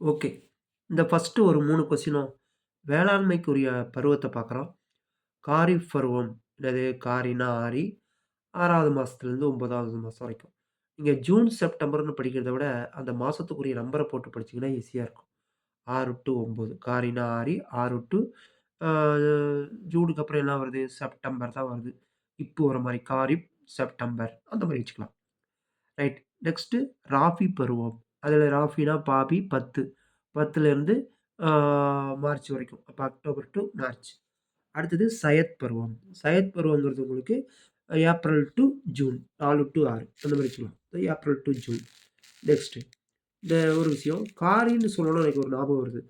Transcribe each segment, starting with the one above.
Okay. இந்த first ஒரு மூணு கொஸ்டினும் வேளாண்மைக்குரிய பருவத்தை பார்க்குறோம். காரிஃப் பருவம். என்னது காரின்னா ஆரி. ஆறாவது மாதத்துலேருந்து ஒன்பதாவது மாதம் வரைக்கும். நீங்கள் ஜூன், செப்டம்பர்னு படிக்கிறத விட, அந்த மாதத்துக்குரிய நம்பரை போட்டு படிச்சீங்கன்னா ஈஸியாக இருக்கும். 6 டூ 9 காரின்னா ஆரி. ஆறு டூ ஜூனுக்கு அப்புறம் என்ன வருது? செப்டம்பர் தான் வருது. இப்போ வர மாதிரி காரிப், செப்டம்பர் அந்த மாதிரி வச்சுக்கலாம். ரைட். நெக்ஸ்ட்டு ராஃபி பருவம். அதில் ராஃபினா பாபி பத்து பத்துலேருந்து மார்ச் வரைக்கும். அப்போ அக்டோபர் டு மார்ச். அடுத்தது சயத் பருவம். சயத் பருவங்கிறது உங்களுக்கு ஏப்ரல் டு ஜூன். நாலு டு ஆறு அந்த மாதிரி வச்சுக்கலாம். April two June. நெக்ஸ்ட்டு இந்த ஒரு விஷயம். காரின்னு சொன்னோனே எனக்கு ஒரு ஞாபகம் வருது.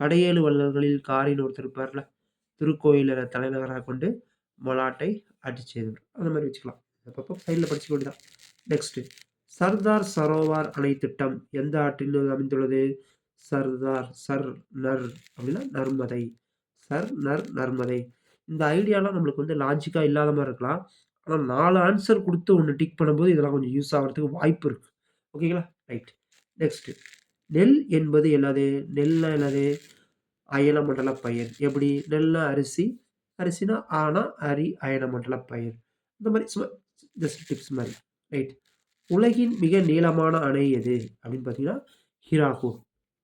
கடையேழு வள்ளல்களில் காரின்னு ஒருத்தர் இருப்பார்ல. திருக்கோயிலில் தலைநகராக கொண்டு மலாட்டை அடிச்சு அந்த மாதிரி வச்சுக்கலாம். அப்பப்போ சைட்ல படிச்சுக்க வேண்டியதான். நெக்ஸ்ட்டு சர்தார் சரோவர் அணை திட்டம் எந்த ஆற்றில் அமைந்துள்ளது? சர்தார் சர், நர் அப்படின்னா நர்மதை. சர், நர், நர்மதை. இந்த ஐடியாலாம் நம்மளுக்கு வந்து லாஜிக்காக இல்லாத மாதிரி இருக்கலாம். ஆனால் நாலு ஆன்சர் கொடுத்து ஒன்று டிக் பண்ணும்போது இதெல்லாம் கொஞ்சம் யூஸ் ஆகிறதுக்கு வாய்ப்பு இருக்குது ஓகேங்களா? ரைட். நெக்ஸ்ட்டு நெல் என்பது என்னது? நெல்னா என்னது? அயனமண்டல பயிர். எப்படி? நெல்னா அரிசி. அரிசினா ஆனா, அரி, அயனமண்டல பயிர். இந்த மாதிரி சும்மா ஜஸ்ட் டிப்ஸ் மாதிரி ரைட். உலகின் மிக நீளமான அணை எது? அப்படின்னு பார்த்தீங்கன்னா, ஹிராகுட்.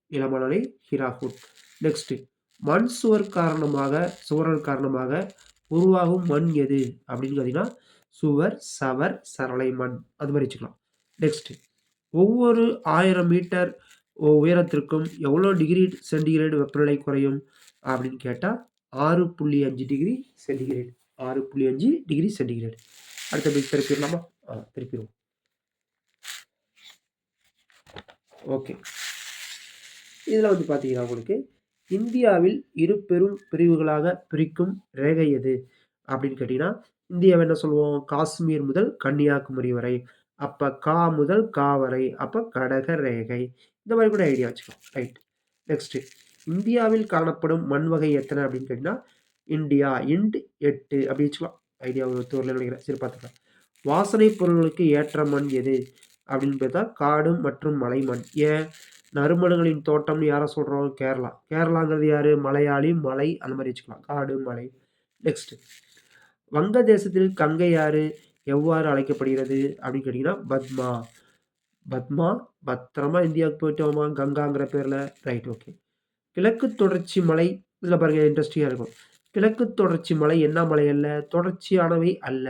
நீளமான அணை ஹிராகுட். நெக்ஸ்ட்டு மண் சுவர் காரணமாக சுவர்கள் காரணமாக உருவாகும் மண் எது? அப்படின்னு பார்த்தீங்கன்னா, சுவர், சவர், சரளை மண். அது மாதிரி வச்சுக்கலாம். நெக்ஸ்ட்டு ஒவ்வொரு ஆயிரம் மீட்டர் உயரத்திற்கும் எவ்வளோ டிகிரி சென்டிகிரேடு வெப்பநிலை குறையும்? அப்படின்னு கேட்டால் ஆறு புள்ளி அஞ்சு டிகிரி சென்டிகிரேட். 6.5 degree centigrade. அடுத்த பிக் திருப்பிடலாமா? ஆ திருப்பிடுவோம் ஓகே. இதில் வந்து பார்த்தீங்கன்னா உங்களுக்கு, இந்தியாவில் இரு பெரும் பிரிவுகளாக பிரிக்கும் ரேகை எது? அப்படின்னு கேட்டிங்கன்னா இந்தியாவை என்ன சொல்லுவோம்? காஷ்மீர் முதல் கன்னியாகுமரி வரை. அப்போ கா முதல் கா வரை. அப்போ கடக ரேகை. இந்த மாதிரி கூட ஐடியா வச்சுக்கலாம். ரைட். நெக்ஸ்ட்டு இந்தியாவில் காணப்படும் மண் வகை எத்தனை அப்படின்னு கேட்டிங்கன்னா இண்டியா இண்ட் 8 அப்படி வச்சுக்கலாம். ஐடியா ஒரு நினைக்கிறேன் நெனைக்கிறேன். சரி பார்த்துக்கலாம். வாசனை பொருட்களுக்கு ஏற்ற மண் எது? அப்படின்னு பார்த்தா காடு மற்றும் மலைமண் ஏன்? நறுமணங்களின் தோட்டம்னு யாரை சொல்கிறோம் கேரளா. கேரளாங்கிறது யார் மலையாளி, மலை அந்த மாதிரி வச்சுக்கலாம். காடு, மலை. நெக்ஸ்ட்டு வங்கதேசத்தில் கங்கை யாரு எவ்வாறு அழைக்கப்படுகிறது? அப்படின்னு கேட்டிங்கன்னா பத்மா. பத்மா பத்திரமா இந்தியாவுக்கு போயிட்டோமா கங்காங்கிற பேரில் ரைட் ஓகே. கிழக்கு தொடர்ச்சி மலை இதில் பாருங்க இன்ட்ரெஸ்டிங்காக இருக்கும். கிழக்கு தொடர்ச்சி மலை என்ன மலை அல்ல? தொடர்ச்சியானவை அல்ல.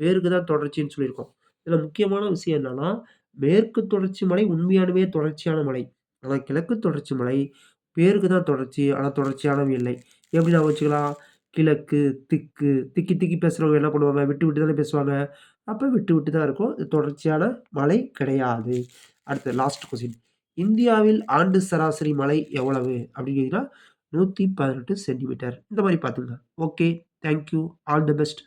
பேருக்கு தான் தொடர்ச்சின்னு சொல்லியிருக்கோம். இதில் முக்கியமான விஷயம் என்னன்னா, மேற்கு தொடர்ச்சி மலை உண்மையானவே தொடர்ச்சியான மலை. ஆனால் கிழக்கு தொடர்ச்சி மலை பேருக்கு தான் தொடர்ச்சி. ஆனால் தொடர்ச்சியானவை இல்லை. எப்படி நான் வச்சுக்கலாம்? கிழக்கு, திக்கு, திக்கி திக்கி பேசுகிறவங்க என்ன பண்ணுவாங்க? விட்டு விட்டு தானே பேசுவாங்க. அப்போ விட்டு விட்டு தான் இருக்கும். தொடர்ச்சியான மலை கிடையாது. அடுத்து லாஸ்ட் கொஸ்டின். இந்தியாவில் ஆண்டு சராசரி மழை எவ்வளவு? அப்படின்னு கேட்டீங்கன்னா, 118 சென்டிமீட்டர். இந்த மாதிரி பார்த்துங்க okay. Thank you. All the best.